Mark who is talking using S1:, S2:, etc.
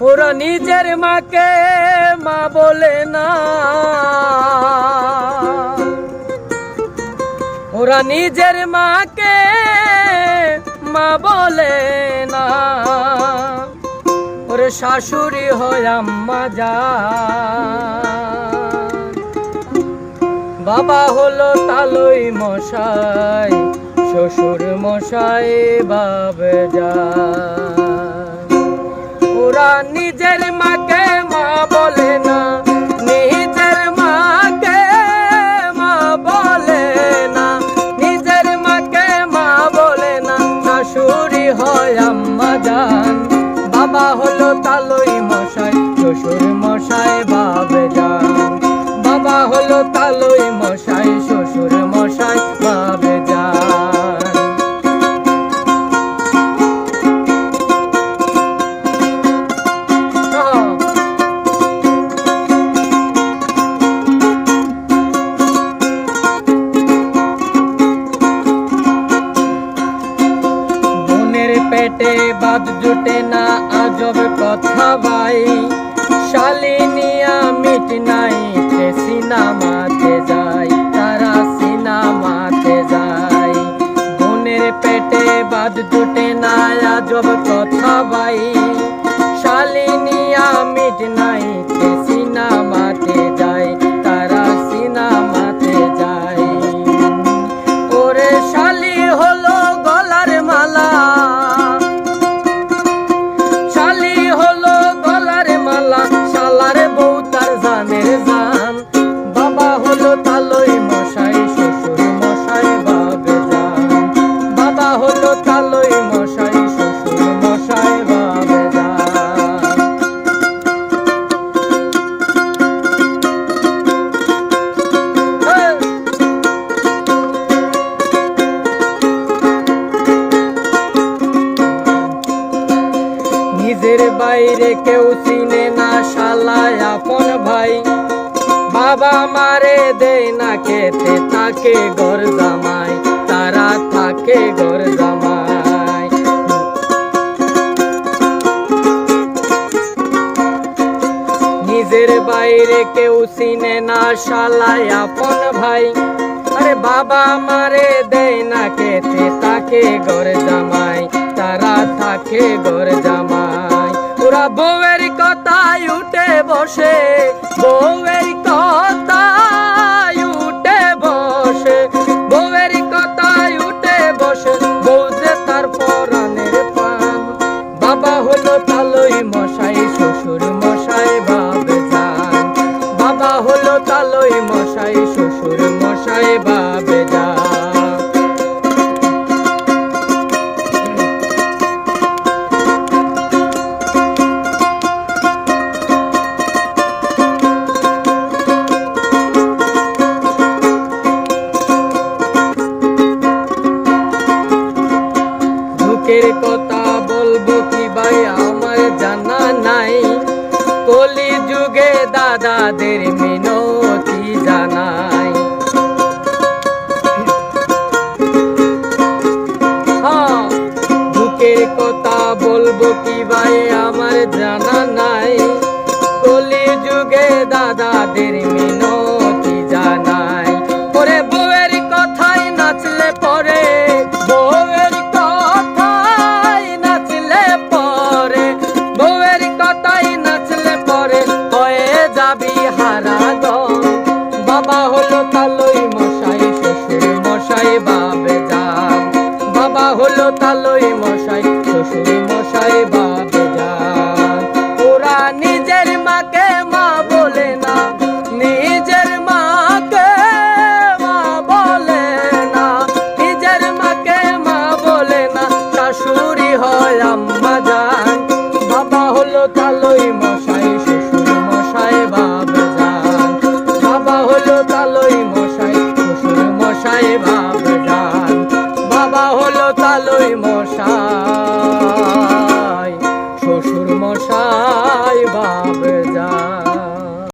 S1: ওরা নিজের মাকে মা বলে না। ওরা নিজের মাকে মা বলে না। ওরে শাশুড়ি হয় আম্মা যা বাবা হলো তালই মশাই, শ্বশুর মশাই বাবে যা তালই পেটে বাদ জুটে না আজব কথা ভাই। শালিনিয়া মিট নাই সিনামাতে যায় বাইরে কেউ চিনে না শালায় আপন ভাই। বাবা মারে দেয় না খেতে, থাকে ঘর জামাই, তারা থাকে ঘর জামাই। নিজের বাইরে কেউ চিনে না শালায় আপন ভাই। আরে বাবা মারে দেয় না খেতে তাকে ঘর জামাই, তারা থাকে ঘর বউয়ের কথায় উঠে বসে বউয়ের বলব কি ভাই আমার জানা নাই। কলি যুগে দাদাদের মিনতি জানাই। হ্যাঁ, দুঃখের কথা বলব কি ভাই? আমার জানা নাই। কলি যুগে দাদাদের সারা দম বাবা হলো তালই মশাই, শ্বশুর মশাই বাবে যাম বাবা হলো তালই মশাই, শ্বশুর মশাই বাবে যাম ওরা নিজের মাকে মা বলে না, নিজের মাকে মা বলে না। নিজের মাকে মা বলে না, শাশুড়ি হয় আম্মা যান। বাবা হলো তালই মশাই। মামা হলো তালই মশাই শ্বশুর মশাই বা